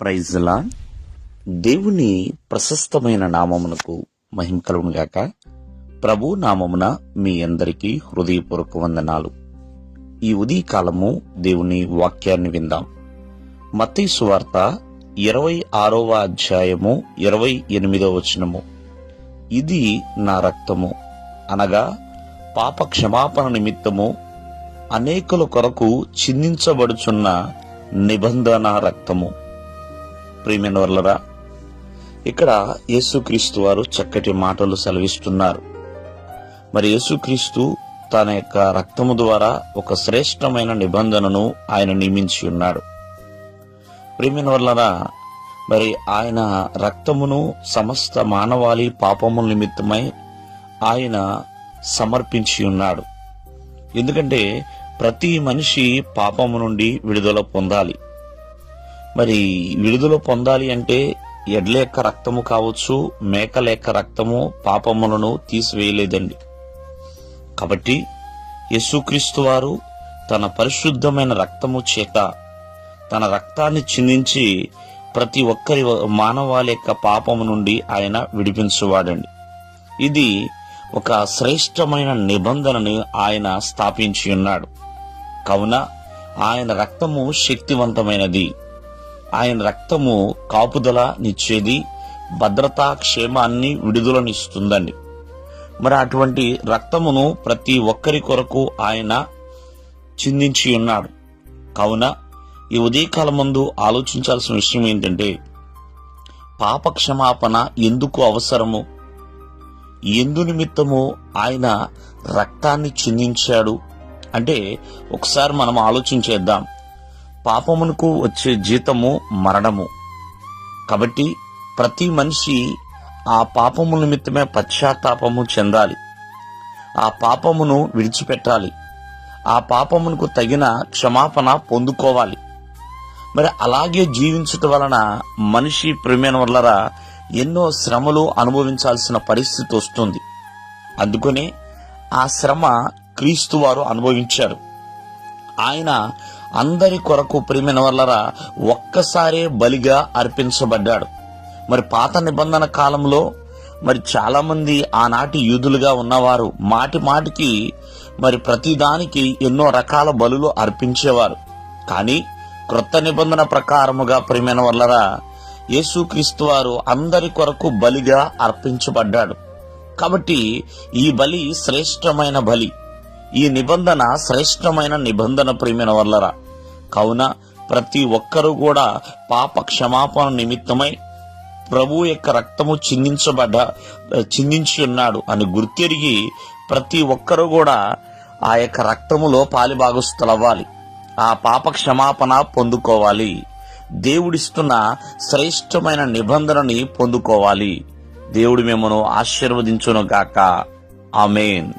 ప్రైజ్లా దేవుని ప్రశస్తమైన నామమునకు మహిమ కలుగునుగాక ప్రభు నామమున మీ అందరికీ హృదయపూర్వక వందనాలు. ఈ ఉదయకాలము దేవుని వాక్యాన్ని విందాం. మత్తయి సువార్త ఇరవై ఆరవ అధ్యాయము ఇరవై ఎనిమిదవ వచనము. ఇది నా రక్తము. అనగా పాప క్షమాపణ నిమిత్తము అనేకుల కొరకు చిందించబడుచున్న నిబంధన రక్తము. ప్రియమైన వర్లరా ఇక్కడ యేసుక్రీస్తు వారు చక్కటి మాటలు సెలవిస్తున్నారు. మరి యేసుక్రీస్తు తన యొక్క రక్తము ద్వారా ఒక శ్రేష్టమైన నిబంధనను ఆయన నియమించి ఉన్నాడు. ప్రేమిన వల్లరా మరి ఆయన రక్తమును సమస్త మానవాళి పాపముల నిమిత్తమై ఆయన సమర్పించి ఉన్నాడు. ఎందుకంటే ప్రతి మనిషి పాపము నుండి విడుదల పొందాలి. మరి విడుదల పొందాలి అంటే ఎడ్ల యొక్క రక్తము కావచ్చు మేకల యొక్క రక్తము పాపములను తీసివేయలేదండి. కాబట్టి యేసుక్రీస్తు వారు తన పరిశుద్ధమైన రక్తము చేత తన రక్తాన్ని చిందించి ప్రతి ఒక్కరి మానవాళి యొక్క పాపము నుండి ఆయన విడిపించువాడండి. ఇది ఒక శ్రేష్టమైన నిబంధనని ఆయన స్థాపించి ఉన్నాడు. కావున ఆయన రక్తము శక్తివంతమైనది. ఆయన రక్తము కాపుదల నిచ్చేది భద్రత క్షేమాన్ని విడుదలనిస్తుందండి. మరి అటువంటి రక్తమును ప్రతి ఒక్కరి కొరకు ఆయన చిందించి ఉన్నాడు. కావున ఈ ఉదయకాలం ముందు ఆలోచించాల్సిన విషయం ఏంటంటే పాప క్షమాపణ ఎందుకు అవసరము? ఎందు నిమిత్తము ఆయన రక్తాన్ని చిందించాడు? అంటే ఒకసారి మనం ఆలోచించేద్దాం పాపమునకు వచ్చే జీతము మరణము. కాబట్టి ప్రతి మనిషి ఆ పాపము నిమిత్తమే పశ్చాత్తాపము చెందాలి. ఆ పాపమును విడిచిపెట్టాలి. ఆ పాపమునకు తగిన క్షమాపణ పొందుకోవాలి. మరి అలాగే జీవించటం వలన మనిషి ప్రేమైన వల్ల ఎన్నో శ్రమలు అనుభవించాల్సిన పరిస్థితి వస్తుంది. అందుకనే ఆ శ్రమ క్రీస్తు వారు అనుభవించారు. ఆయన అందరి కొరకు ప్రేమిన వల్లరా ఒక్కసారే బలిగా అర్పించబడ్డాడు. మరి పాత నిబంధన కాలంలో మరి చాలామంది ఆనాటి యూదులుగా ఉన్నవారు మాటి మాటికి మరి ప్రతిదానికి ఎన్నో రకాల బలులు అర్పించేవారు. కానీ క్రొత్త నిబంధన ప్రకారముగా ప్రేమైన వల్లరా యేసుక్రీస్తు వారు అందరి కొరకు బలిగా అర్పించబడ్డాడు. కాబట్టి ఈ బలి శ్రేష్టమైన బలి. ఈ నిబంధన శ్రేష్టమైన నిబంధన ప్రేమిన వల్లరా. కావున ప్రతి ఒక్కరూ కూడా పాప క్షమాపణ నిమిత్తమై ప్రభు యొక్క రక్తము చిందించబడ్డ చిందించి ఉన్నాడు అని గుర్తెరిగి ప్రతి ఒక్కరూ కూడా ఆ యొక్క రక్తములో పాలిభాగస్తులవ్వాలి ఆ పాప క్షమాపణ పొందుకోవాలి. దేవుడిస్తున్న శ్రేష్టమైన నిబంధనని పొందుకోవాలి. దేవుడు మిమ్మను ఆశీర్వదించును గాక ఆమెన్.